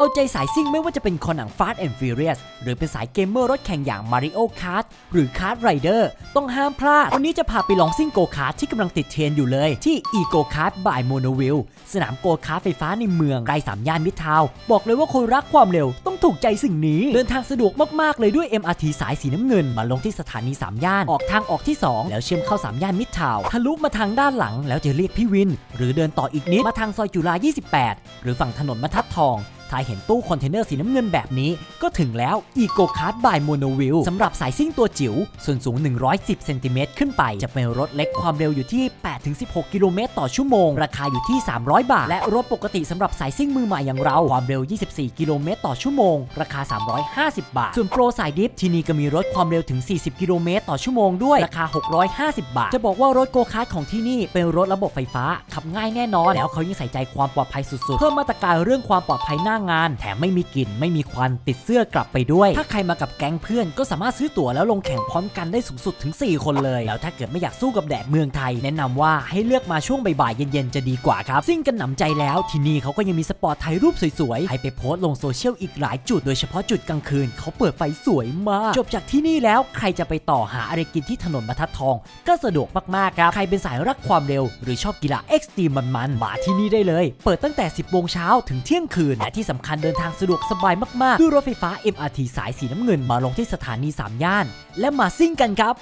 เอาใจสายซิ่งไม่ว่าจะเป็นคอหนัง Fast and Furious หรือเป็นสายเกมเมอร์รถแข่งอย่าง Mario Kart หรือ Kart Rider ต้องห้ามพลาด วันนี้จะพาไปลองซิ่งโกคาร์ทที่กำลังติดเทรนอยู่เลย ที่ Eco Kart by Monoville สนามโกคาร์ทไฟฟ้าในเมืองใกล้สามย่านมิตรทาวบอกเลยว่าคนรักความเร็วต้องถูกใจสิ่งนี้ เดินทางสะดวกมาก ๆ เลยด้วย MRT สายสีน้ำเงิน มาลงที่สถานีสามย่านออกทางออกที่ 2 แล้วเชื่อมเข้าสามย่านมิตรทาวทะลุมาทางด้านหลัง แล้วจะเรียกพี่วิน หรือเดินต่ออีกนิดมาทางซอยจุฬา28 หรือฝั่งถนนบรรทัดทอง ถ้าเห็นตู้คอนเทนเนอร์สีน้ำเงินแบบนี้ก็ถึงแล้ว Eco Card by Monoville สำหรับสายซิ่งตัวจิ๋วส่วนสูง 110เซนติเมตรขึ้นไป จะเป็นรถเล็กความเร็วอยู่ที่ 8-16 กิโลเมตรต่อชั่วโมง ราคาอยู่ที่ 300 บาท และรถปกติสำหรับสายซิ่งมือใหม่อย่างเราความเร็ว 24 กิโลเมตรต่อชั่วโมง ราคา 350 บาท ส่วนโปรสายดิฟที่นี่ก็มีรถความเร็วถึง 40 กิโลเมตรต่อชั่วโมงด้วยราคา 650 บาท จะบอกว่ารถโกคาร์ทของที่นี่เป็นรถระบบไฟฟ้าขับง่ายแน่นอนแล้วเขายังใส่ใจความปลอดภัยสุดๆเพิ่มมาตรการเรื่องความปลอดภัยหน้างาน แถมไม่มีกลิ่นไม่มีควันติดเสื้อกลับไปด้วย ถ้าใครมากับแก๊งเพื่อนก็สามารถซื้อตั๋วแล้วลงแข่งพร้อมกันได้สูงสุดถึง 4 คนเลย แล้วถ้าเกิดไม่อยากสู้กับแดดเมืองไทย แนะนำว่าให้เลือกมาช่วงบ่ายๆเย็นๆจะดีกว่าครับซิ่งกันหนำใจแล้วที่นี่เขาก็ยังมีสปอร์ตถ่ายรูปสวยๆให้ไปโพสต์ลงโซเชียลอีกหลายจุดโดยเฉพาะจุดกลางคืนเขาเปิดไฟสวยมาก จบจากที่นี่แล้วใครจะไปต่อหาอะไรกินที่ถนนบรรทัดทอง ก็สะดวกมากๆครับใครเป็นสายรักความเร็ว หรือชอบกีฬาเอ็กซ์ตรีมมันๆมาที่นี่ได้เลย เปิดตั้งแต่ 10โมงเช้าถึงเที่ยงคืนและที่สำคัญเดินทางสะดวกสบายมากๆ ด้วยรถไฟฟ้า MRT สายสีน้ำเงินมาลงที่สถานีสามย่าน และมาซิ่งกันครับ